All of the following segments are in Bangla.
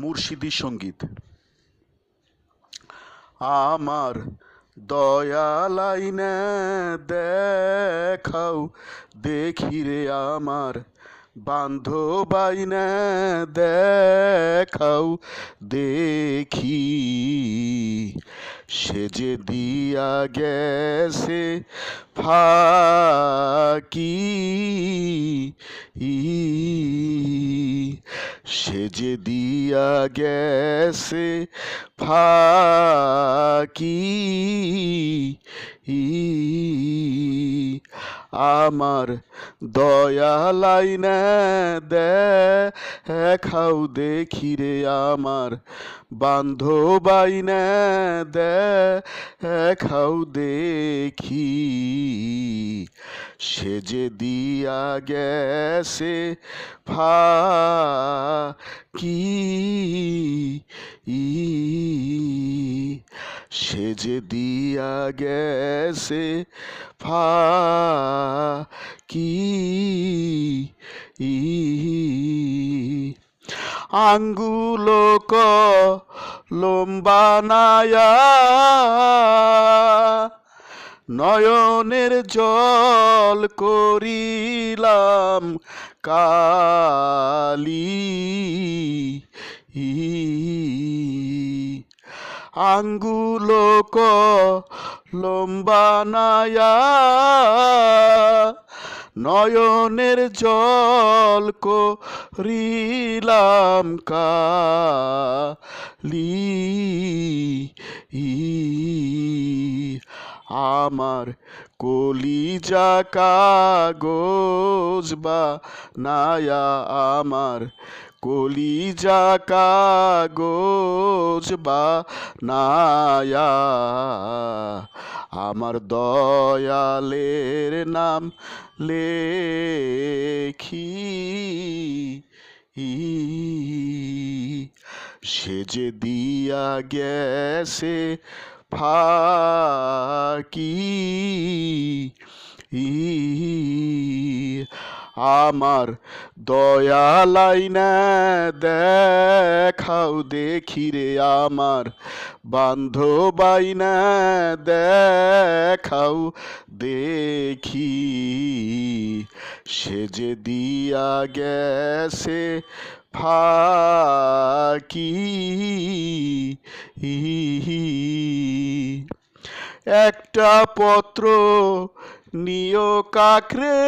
মুর্শিদি সংগীত। আমার দয়ালাইনে দেখাও, দেখি রে আমার বান্ধবাইনে দেখাও, দেখি সে যে দিয়া গেছে ফাঁকি। সে যে দিয়া গেছে ফাঁকি। আমার দয়ালাইনে দেখাও দেখি রে আমার বান্ধবাইনে দেখাও দেখি সে যে দিয়া গেছে ফাঁকি। সে যে দিয়া গেছে ফাঁকি আঙ্গুলো ক লম্বানায়া নয়নের জল করিলাম কালি আঙ্গুলো ক লম্বানায়া নয়নের জল করিলাম কালি। আমার কলিজা কাগজ বা নায়া আমার কলিজা কাগজ বা নায়া আমার দয়ালের নাম লেখি। সে যে দিয়া গেছে ফাঁকি আমার দয়ালাইনে দেখাও দেখি রে আমার। বান্ধবাইনে দেখাও দেখি। সে যে দিয়া গেছে ফাঁকি। একটা পত্র নিয় কাকরে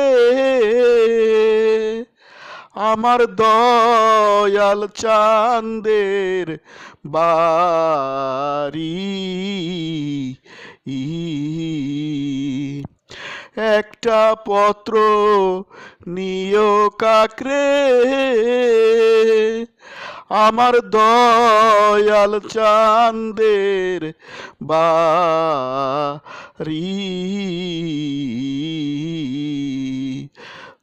আমার দয়াল চাঁদের বাড়ি। একটা পত্র নিয় কাকরে আমার দয়াল চাঁদের বাড়ি।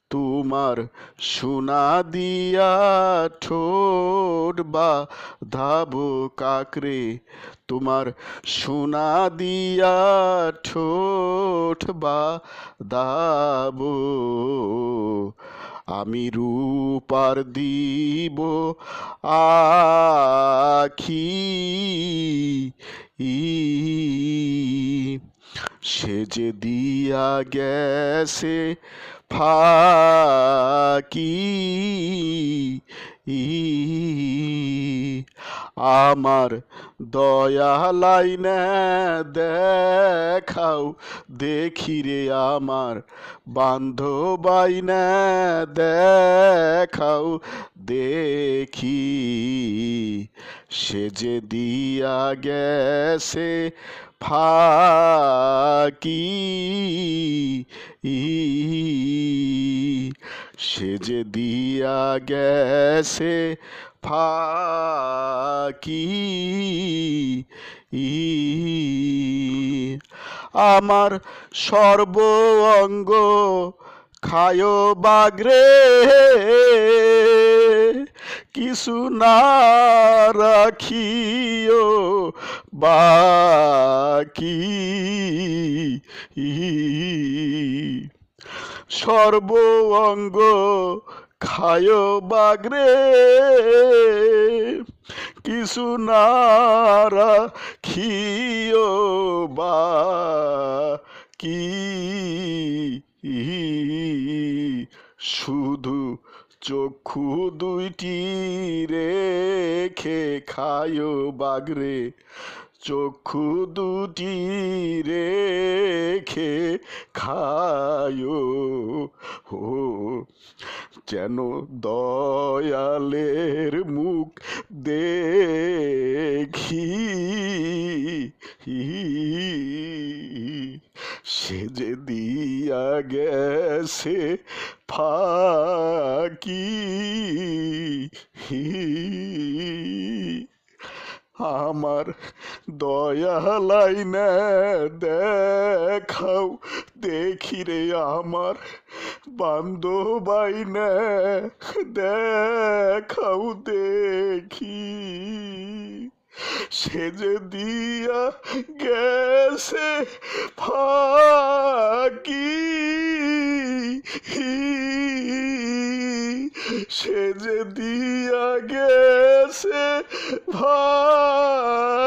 তোমার সোনা দিয়া ঠোঁট বা ধাবো কাকরে। তোমার সোনা দিয়া ঠোঁট বা দাবো আমি রূপার দিব আখি। সে যে দিয়া গেছে ফাঁকি আমার দয়ালাইনে দেখাও দেখি রে আমার বান্ধবাইনে দেখাও দেখি। সে যে দিয়া গেছে ফাঁকি। সে যে দিয়া গেছে ফাঁকি। আমার সর্ব অঙ্গ খায় বাগরে কিছু না রাখিও বাকি। সর্ব অঙ্গ খায় বাগরে। কিছু নারা খিও বা কি শুধু চক্ষু দুইটি রেখে খায় বাগরে। চক্ষু দুটি রেখে খায় হো। যেন দয়ালের মুখ দেখি। সে যে দিয়া গেছে ফাঁকি। আমার দয়ালাই না দেখাও, দেখি রে আমার বান্ধবাই না দেখাও, দেখি। সে যে দিয়া গেছে ফাঁকি সে যে দিয়া গেছে ফাঁকি।